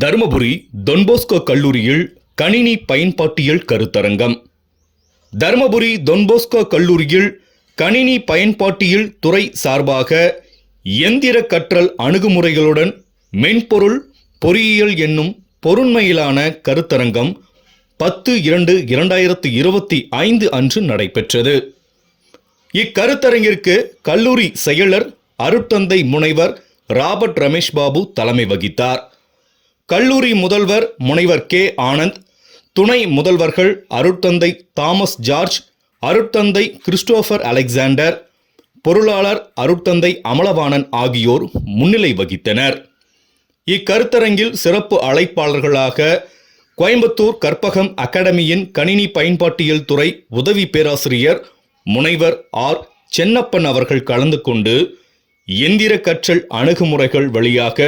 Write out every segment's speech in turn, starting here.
Dharmapuri Don Bosco கல்லூரியில் கணினி பயன்பாட்டியல் கருத்தரங்கம். தருமபுரி தொன்போஸ்கோ கல்லூரியில் கணினி பயன்பாட்டியல் துறை சார்பாக எந்திர கற்றல் அணுகுமுறைகளுடன் மென்பொருள் பொறியியல் என்னும் பொருண்மையிலான கருத்தரங்கம் பத்து இரண்டு இரண்டாயிரத்து இருபத்தி ஐந்து அன்று நடைபெற்றது. இக்கருத்தரங்கிற்கு கல்லூரி செயலர் அருட்தந்தை முனைவர் ராபர்ட் ரமேஷ் பாபு தலைமை வகித்தார். கல்லூரி முதல்வர் முனைவர் கே. ஆனந்த் துணை முதல்வர்கள் அருட்தந்தை தாமஸ் ஜார்ஜ் அருட்தந்தை கிறிஸ்டோபர் அலெக்சாண்டர் பொருளாளர் அருட்தந்தை அமலவாணன் ஆகியோர் முன்னிலை வகித்தனர். இக்கருத்தரங்கில் சிறப்பு அழைப்பாளர்களாக கோயம்புத்தூர் கற்பகம் அகாடமியின் கணினி பயன்பாட்டியல் துறை உதவி பேராசிரியர் முனைவர் ஆர். சென்னப்பன் அவர்கள் கலந்து கொண்டு எந்திர கற்றல் அணுகுமுறைகள் வழியாக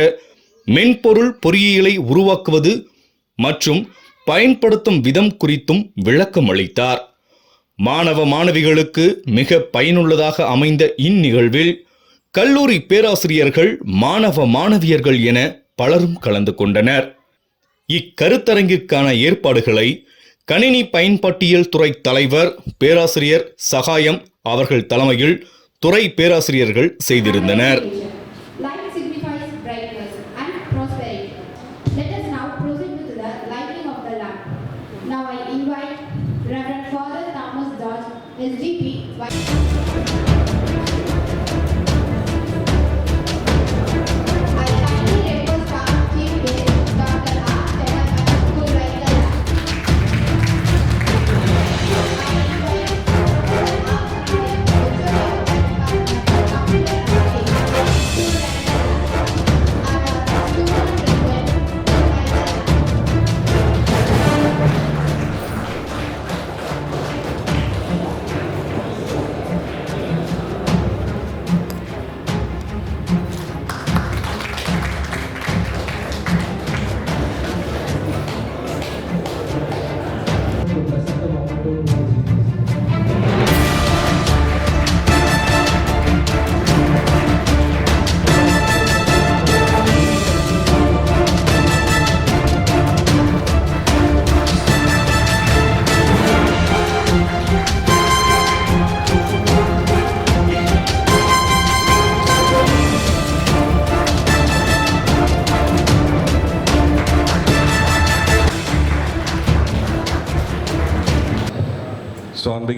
மென்பொருள் பொறியியலை உருவாக்குவது மற்றும் பயன்படுத்தும் விதம் குறித்தும் விளக்கம் அளித்தார். மாணவ மாணவிகளுக்கு மிக பயனுள்ளதாக அமைந்த இந்நிகழ்வில் கல்லூரி பேராசிரியர்கள் மாணவ மாணவியர்கள் என பலரும் கலந்து கொண்டனர். இக்கருத்தரங்கிற்கான ஏற்பாடுகளை கணினி பயன்பாட்டியல் துறை தலைவர் பேராசிரியர் சகாயம் அவர்கள் தலைமையில் துறை பேராசிரியர்கள் செய்திருந்தனர். Now I invite Reverend Father Thomas George, SGP,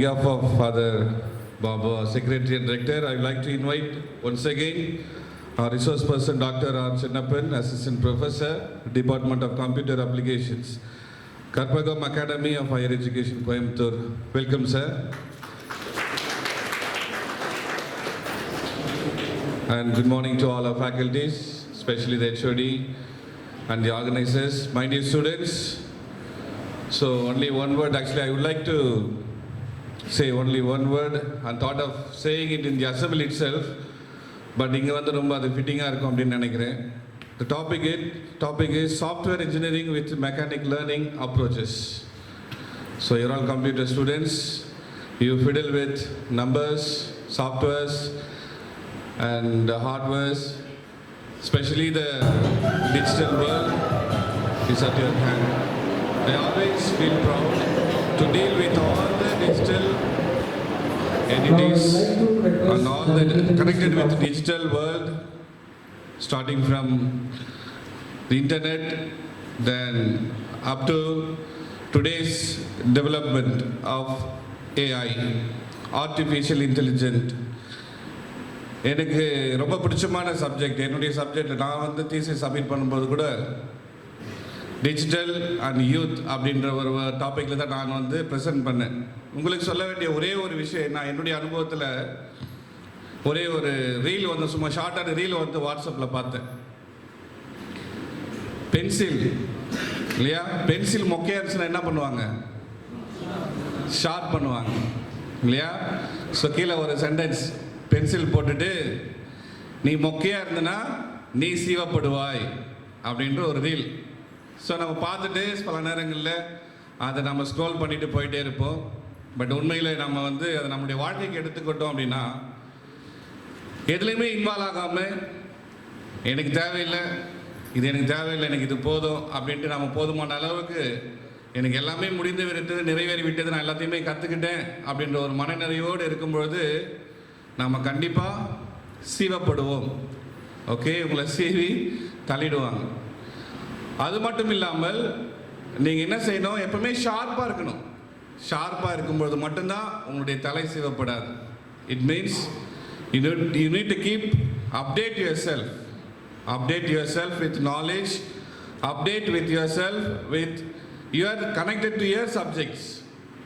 behalf of Father our Secretary and Director, I would like to invite once again our resource person Dr. R. Chinnapan, Assistant Professor, Department of Computer Applications, Karpagam Academy of Higher Education, Coimbatore. Welcome, sir. And good morning to all our faculties, especially the HOD and the organizers. My dear students, so only one word, actually I would like to say only one word and thought of saying it in the assembly itself but இங்கே வந்து ரொம்ப அது ஃபிட்டிங்காக இருக்கும் அப்படின்னு நினைக்கிறேன் the topic it topic is software engineering with mechanic learning approaches so you're all computer students you fiddle with numbers, softwares and hardwares, especially the digital world is at your hand. I always feel proud to deal with all the digital entities and all the connected with the digital world, starting from the internet, then up to today's development of AI, artificial intelligence. எனக்கு ரொம்ப பிடிச்சமான subject என்னுடைய subject நான் வந்து thesis submit பண்ணும்போது கூட digital and youth அப்படின்ற ஒரு டாப்பிக்கில் தான் நான் வந்து ப்ரெசென்ட் பண்ணேன். உங்களுக்கு சொல்ல வேண்டிய ஒரே ஒரு விஷயம் நான் என்னுடைய அனுபவத்தில் ஒரே ஒரு ரீல் வந்து சும்மா ஷார்ட்டான ரீல் வந்து வாட்ஸ்அப்பில் பார்த்தேன். பென்சில் இல்லையா? பென்சில் மொக்கையாக இருந்துச்சுன்னா என்ன பண்ணுவாங்க? ஷார்ப் பண்ணுவாங்க இல்லையா? ஸோ கீழே ஒரு சென்டென்ஸ் பென்சில் போட்டுட்டு நீ மொக்கையாக இருந்தனா நீ சீவப்படுவாய் அப்படின்ற ஒரு ரீல் ஸோ நம்ம பார்த்துட்டு பல நேரங்களில் அதை நம்ம ஸ்க்ரோல் பண்ணிட்டு போயிட்டே இருப்போம். பட் உண்மையில் நம்ம வந்து அதை நம்முடைய வாழ்க்கைக்கு எடுத்துக்கிட்டோம் அப்படின்னா எதுலேயுமே இன்வால்வ் ஆகாமல் எனக்கு தேவையில்லை இது எனக்கு தேவையில்லை எனக்கு இது போதும் அப்படின்ட்டு நம்ம போதுமான அளவுக்கு எனக்கு எல்லாமே முடிந்து விட்டது நிறைவேறி விட்டது நான் எல்லாத்தையுமே கற்றுக்கிட்டேன் அப்படின்ற ஒரு மனநிறைவோடு இருக்கும்பொழுது நாம் கண்டிப்பாக சீவப்படுவோம். ஓகே உங்களை சீவி தள்ளிடுவாங்க. அது மட்டும் இல்லாமல் நீங்கள் என்ன செய்யணும்? எப்பவுமே ஷார்ப்பாக இருக்கணும். ஷார்ப்பாக இருக்கும்பொழுது மட்டும்தான் உங்களுடைய தலை சிவப்படாது. It means you need you need to keep update yourself update yourself with knowledge update with yourself with you are connected to your subjects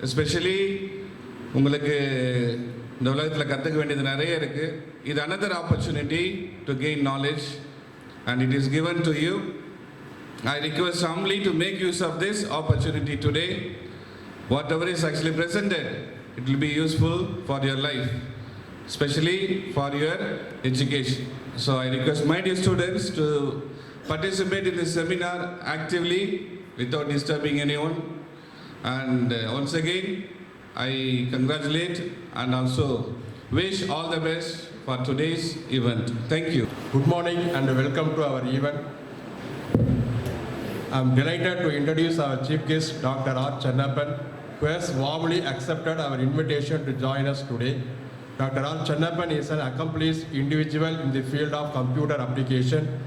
especially உங்களுக்கு இந்த உலகத்தில் கற்றுக்க வேண்டியது நிறைய இருக்குது இது another opportunity to gain knowledge and it is given to you I request humbly to make use of this opportunity today. Whatever is actually presented, it will be useful for your life, especially for your education. So I request my dear students to participate in this seminar actively without disturbing anyone. And uh, once again, I congratulate and also wish all the best for today's event. Thank you. Good morning and welcome to our event. I'm delighted to introduce our chief guest, Dr. R. Channappan, who has warmly accepted our invitation to join us today. Dr. R. Channappan is an accomplished individual in the field of computer application.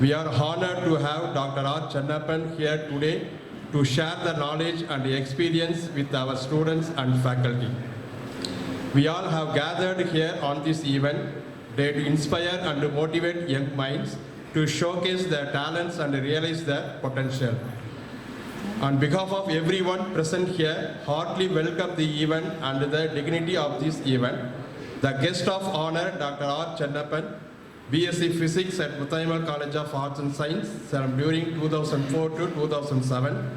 We are honored to have Dr. R. Channappan here today to share the knowledge and experience with our students and faculty. We all have gathered here on this event to inspire and motivate young minds to showcase their talents and realize their potential. On behalf of everyone present here, heartily welcome the event and the dignity of this event. The guest of honor, Dr. R. Channappan, BSc Physics at Muthaimal College of Arts and Science during 2004 to 2007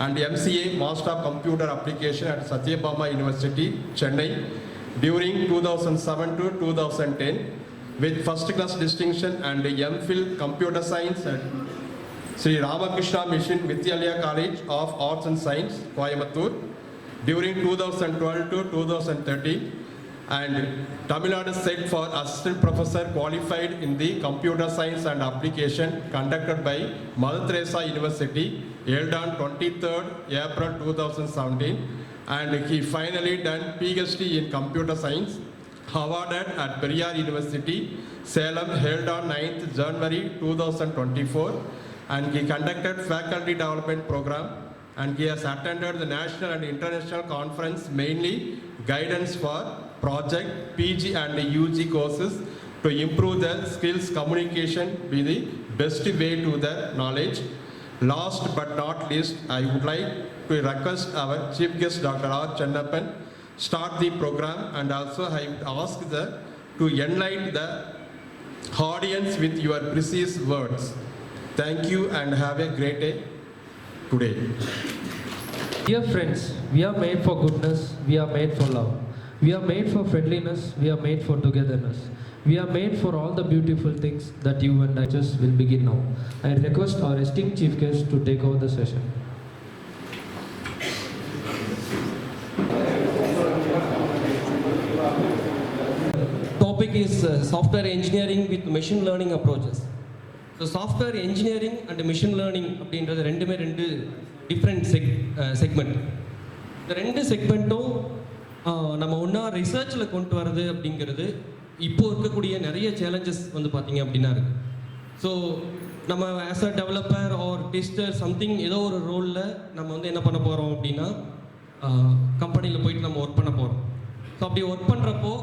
and MCA Master of Computer Application at Satyabama University, Chennai during 2007 to 2010 with first class distinction and MPhil Computer Science at Sri Ramakrishna Mission Vidyalaya College of Arts and Science, Coimbatore during 2012 to 2013 and Tamil Nadu set for assistant professor qualified in the computer science and application conducted by Mother Teresa University held on 23rd April 2017 and he finally done PhD in computer science awarded at Periyar University Salem held on 9th January 2024 and he conducted faculty development program and he has attended the national and international conference mainly guidance for project PG and UG courses to improve their skills communication be the best way to their knowledge. Last but not least, I would like to request our chief guest Dr. R. Channappan start the program and also I would ask the to enlighten the audience with your precise words. Thank you and have a great day today. Dear friends, we are made for goodness, we are made for love. We are made for friendliness, we are made for togetherness. We are made for all the beautiful things that you and I just will begin now. I request our esteemed chief guest to take over the session. Is uh, software engineering with machine learning approaches. So software engineering and machine learning அப்படின்றது ரெண்டுமே ரெண்டு different check segment இந்த ரெண்டு செக்மெண்ட்டும் நம்ம ஒன்றா ரிசர்ச்சில் கொண்டு வர்றது அப்படிங்கிறது இப்போ இருக்கக்கூடிய நிறைய சேலஞ்சஸ் வந்து பார்த்தீங்க அப்படின்னா இருக்குது ஸோ நம்ம as a developer or tester something ஏதோ ஒரு ரோலில் நம்ம வந்து என்ன பண்ண போகிறோம் அப்படின்னா கம்பெனியில் போயிட்டு நம்ம ஒர்க் பண்ண போகிறோம் ஸோ அப்படி ஒர்க் பண்ணுறப்போ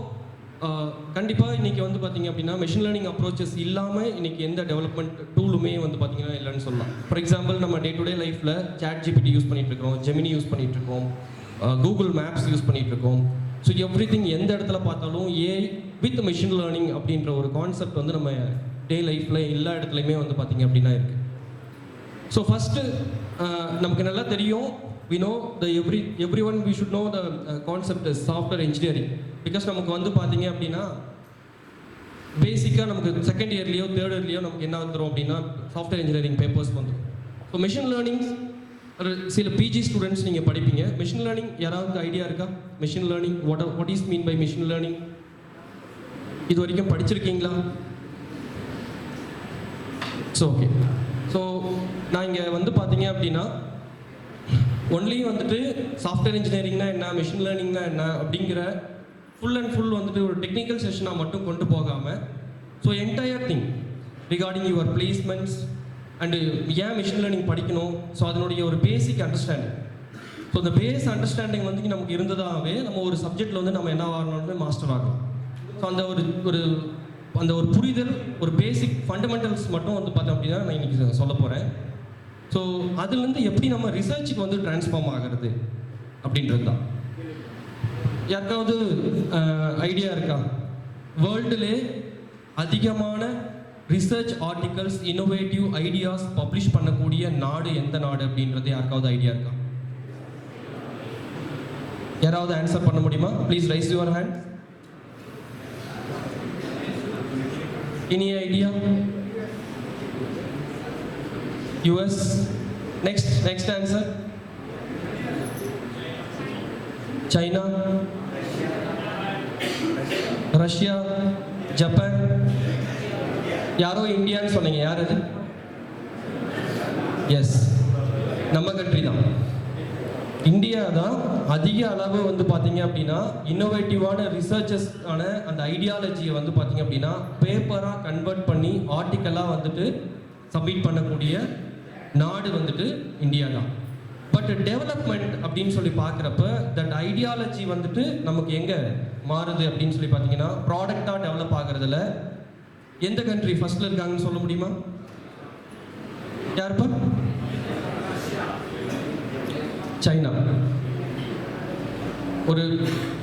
கண்டிப்பாக இன்றைக்கி வந்து பார்த்தீங்க அப்படின்னா மிஷின் லேர்னிங் அப்ரோச்சஸ் இல்லாமல் இன்றைக்கி எந்த டெவலப்மெண்ட் டூலுமே வந்து பார்த்திங்கன்னா இல்லைன்னு சொல்லலாம். ஃபார் எக்ஸாம்பிள் நம்ம டே டு டே லைஃப்பில் சேட் ஜிபிடி யூஸ் பண்ணிகிட்ருக்கோம் இருக்கோம் ஜெமினி யூஸ் பண்ணிகிட்ருக்கோம் இருக்கோம் கூகுள் மேப்ஸ் யூஸ் பண்ணிகிட்ருக்கோம் ஸோ எவ்ரி திங் எந்த இடத்துல பார்த்தாலும் ஏ வித் மெஷின் லேர்னிங் அப்படின்ற ஒரு கான்செப்ட் வந்து நம்ம டே லைஃப்பில் எல்லா இடத்துலையுமே வந்து பார்த்திங்க அப்படின்னா இருக்குது ஸோ ஃபஸ்ட்டு நமக்கு நல்லா தெரியும் we know the every everyone we should know the concept software engineering because நமக்கு வந்து பார்த்தீங்க அப்படின்னா பேசிக்காக நமக்கு செகண்ட் இயர்லேயோ தேர்ட் இயர்லேயோ நமக்கு என்ன வந்துடும் அப்படின்னா சாஃப்ட்வேர் இன்ஜினியரிங் பேப்பர்ஸ் வந்துடும் ஸோ மிஷின் லேர்னிங் சில பிஜி ஸ்டூடெண்ட்ஸ் நீங்கள் படிப்பீங்க. மிஷின் லேர்னிங் யாராவது ஐடியா இருக்கா? Machine learning what what is mean by machine learning இது வரைக்கும் படிச்சிருக்கீங்களா? ஸோ ஓகே ஸோ நான் இங்கே வந்து பார்த்தீங்க அப்படின்னா ஒன்லி வந்துட்டு சாஃப்ட்வேர் இன்ஜினியரிங்னா என்ன மிஷின் லேர்னிங்னா என்ன அப்படிங்கிற ஃபுல் அண்ட் ஃபுல் வந்துட்டு ஒரு டெக்னிக்கல் செஷனாக மட்டும் கொண்டு போகாமல் so entire thing regarding your placements and ஏன் மிஷின் லேர்னிங் படிக்கணும்? ஸோ அதனுடைய ஒரு பேசிக் அண்டர்ஸ்டாண்டிங் ஸோ இந்த பேஸ் அண்டர்ஸ்டாண்டிங் வந்து நமக்கு இருந்ததாகவே நம்ம ஒரு சப்ஜெக்டில் வந்து நம்ம என்ன ஆகணும்னு மாஸ்டர் ஆகலாம் ஸோ அந்த ஒரு ஒரு அந்த ஒரு புரிதல் ஒரு பேசிக் ஃபண்டமெண்டல்ஸ் மட்டும் வந்து பார்த்தோம் அப்படின்னா நான் இன்னைக்கு சொல்ல போகிறேன் ஸோ அதுலேருந்து எப்படி நம்ம ரிசர்ச்சுக்கு வந்து ட்ரான்ஸ்ஃபார்ம் ஆகிறது அப்படின்றது தான் யாருக்காவது ஐடியா இருக்கா? வேர்ல்டுலே அதிகமான research articles innovative ideas publish பண்ணக்கூடிய நாடு எந்த நாடு அப்படின்றது யாருக்காவது ஐடியா இருக்கா? யாராவது ஆன்சர் பண்ண முடியுமா? Please raise your hand any idea US next next answer China Russia Japan யாரோ இந்தியான்னு சொன்னீங்க. யார் அது? எஸ் நம்ம கண்ட்ரி தான். இந்தியா தான் அதிக அளவு வந்து பார்த்தீங்க அப்படின்னா இன்னோவேட்டிவான ரிசர்ச்சஸ் ஆன அந்த ஐடியாலஜியை வந்து பார்த்தீங்க அப்படின்னா பேப்பராக கன்வெர்ட் பண்ணி ஆர்டிக்கலாக வந்துட்டு சப்மிட் பண்ணக்கூடிய நாடு வந்துட்டு இந்தியா தான். பட் டெவலப்மெண்ட் அப்படின்னு சொல்லி பார்க்குறப்ப தட் ஐடியாலஜி வந்துட்டு நமக்கு எங்கே மாறுது அப்படின்னு சொல்லி பார்த்தீங்கன்னா ப்ராடக்டாக டெவலப் ஆகுறதுல எந்த கண்ட்ரி ஃபர்ஸ்ட்ல இருக்காங்கன்னு சொல்ல முடியுமா? யாருப்பா? சைனா ஒரு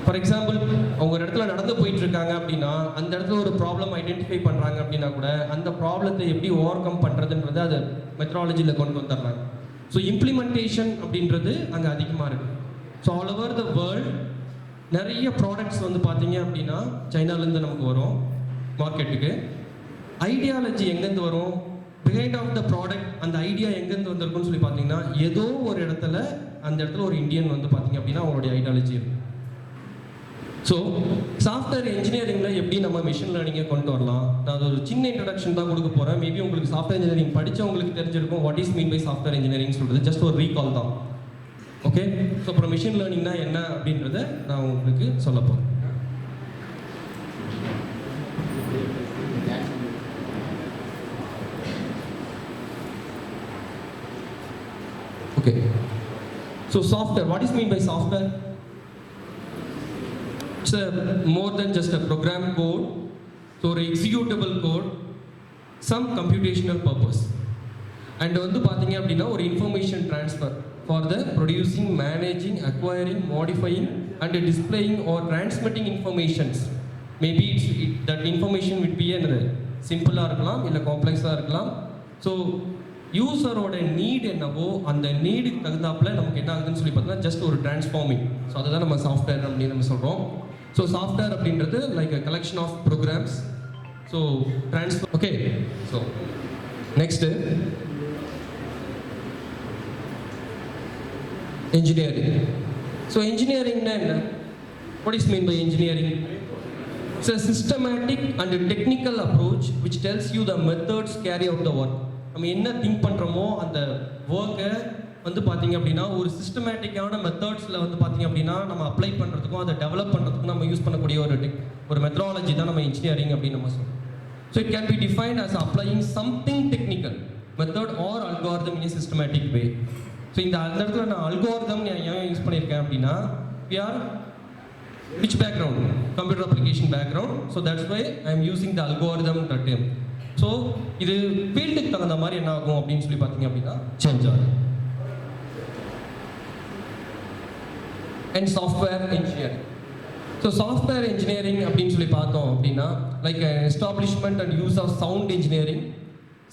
ஃபார் எக்ஸாம்பிள் அவங்க ஒரு இடத்துல நடந்து போயிட்டு இருக்காங்க அப்படின்னா அந்த இடத்துல ஒரு ப்ராப்ளம் ஐடென்டிஃபை பண்ணுறாங்க அப்படின்னா கூட அந்த ப்ராப்ளத்தை எப்படி ஓவர் கம் பண்ணுறதுன்றது அதை மெத்ராலஜியில் கொண்டு வந்துடுறாங்க. ஸோ இம்ப்ளிமெண்டேஷன் அப்படின்றது அங்கே அதிகமாக இருக்கு. So all over the world நிறைய ப்ராடக்ட்ஸ் வந்து பார்த்தீங்க அப்படின்னா சைனாலேருந்து நமக்கு வரும் மார்க்கெட்டுக்கு ஐடியாலஜி எங்கேருந்து வரும்? பிஹைண்ட் ஆஃப் த ப்ராடக்ட் அந்த ஐடியா எங்கேருந்து வந்திருக்குன்னு சொல்லி பார்த்தீங்கன்னா ஏதோ ஒரு இடத்துல அந்த இடத்துல ஒரு இந்தியன் வந்து பார்த்தீங்க அப்படின்னா அவங்களுடைய ஐடியாலஜி இருக்கும் ஸோ சாஃப்ட்வேர் இன்ஜினியரிங்கில் எப்படி நம்ம மிஷின் லேர்னிங்கை கொண்டு வரலாம்? நான் அது ஒரு சின்ன இன்ட்ரடக்ஷன் தான் கொடுக்க போகிறேன் மேபி உங்களுக்கு சாஃப்ட்வேர் இன்ஜினியரிங் படித்தவங்களுக்கு தெரிஞ்சிருக்கும். What is mean by software engineering சொல்கிறது ஜஸ்ட் ஒரு ரீகால் தான். ஓகே ஸோ அப்புறம் மிஷின் லேர்னிங்னா என்ன அப்படின்றத நான் உங்களுக்கு சொல்ல போகிறேன் So software, what is mean by software? It's a, more than just a program code, so ஒரு executable code, some computational purpose. And வந்து பார்த்தீங்க அப்படின்னா ஒரு information transfer for the producing managing acquiring modifying and displaying or transmitting informations maybe it's that information with be என்னது சிம்பிளாக இருக்கலாம் இல்லை காம்ப்ளெக்ஸாக இருக்கலாம் ஸோ யூசரோட நீட் என்னவோ அந்த நீடுக்கு தகுந்தாப்புல நமக்கு என்ன ஆகுதுன்னு சொல்லி பார்த்தீங்கன்னா ஜஸ்ட் ஒரு டிரான்ஸ்ஃபார்மிங் ஸோ அதை தான் நம்ம சாஃப்ட்வேர் அப்படின்னு நம்ம சொல்கிறோம் ஸோ சாஃப்ட்வேர் அப்படின்றது like a collection of programs so transfer okay so next engineering so இன்ஜினியரிங்னா என்ன? What is mean by engineering it's a systematic and technical approach which tells you the methods carry out the work. நம்ம என்ன think பண்ணுறோமோ அந்த ஒர்க்கை வந்து பார்த்தீங்க அப்படின்னா ஒரு சிஸ்டமேட்டிக்கான மெத்தட்ஸில் வந்து பார்த்தீங்க அப்படின்னா நம்ம அப்ளை பண்ணுறதுக்கும் அதை டெவலப் பண்ணுறதுக்கும் நம்ம யூஸ் பண்ணக்கூடிய ஒரு டெக் ஒரு மெத்தடாலஜி தான் நம்ம இன்ஜினியரிங் அப்படின்னு நம்ம சொல்லுவோம் so it can be define as applying something technical method or algorithm in systematic way so இந்த அந்த இடத்துல நான் அல்கோரிதம் ஏன் யூஸ் பண்ணியிருக்கேன் அப்படின்னா we are which background? Computer application background. So that's why i am using the algorithm term. So இது ஃபீல்டுக்கு தகுந்த மாதிரி என்ன ஆகும் அப்படின்னு சொல்லி பார்த்தீங்க அப்படின்னா சேஞ்ச் ஆகும். And software engineering so software engineering அப்படின்னு சொல்லி பார்த்தோம் அப்படின்னா like establishment and use of sound engineering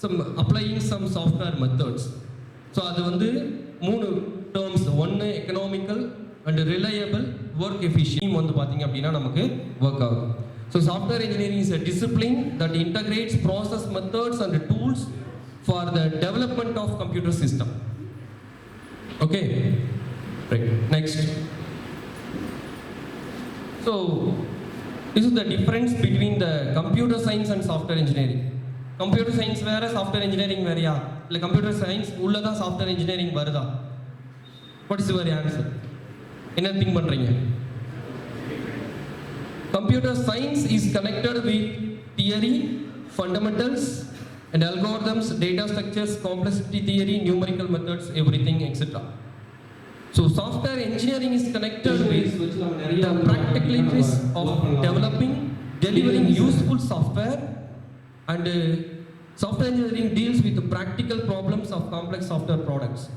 some applying some software methods so அது வந்து மூணு டேர்ம்ஸ் ஒன்று economical and reliable work efficient வந்து பார்த்தீங்க அப்படின்னா நமக்கு ஒர்க் ஆகும். So software engineering is a discipline that integrates process methods and tools for the development of computer system okay right next So, this is the difference between the computer science and software engineering. Computer science வேற software engineering வேறையா இல்லை computer science உள்ளதான் software engineering வருதா what is your answer என்ன think பண்ணுறீங்க Computer science is connected with theory, fundamentals, and algorithms, data structures, complexity theory, numerical methods, everything, etc. So software engineering is connected with the practicalities of developing, delivering useful software, and uh, software engineering deals with the practical problems of complex software products.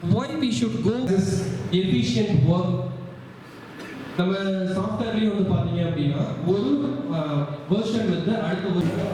Why we should go this efficient work நம்ம சாஃப்ட்வேர்லேயும் வந்து பார்த்தீங்க அப்படின்னா ஒரு version வந்து அடுத்த வருஷம்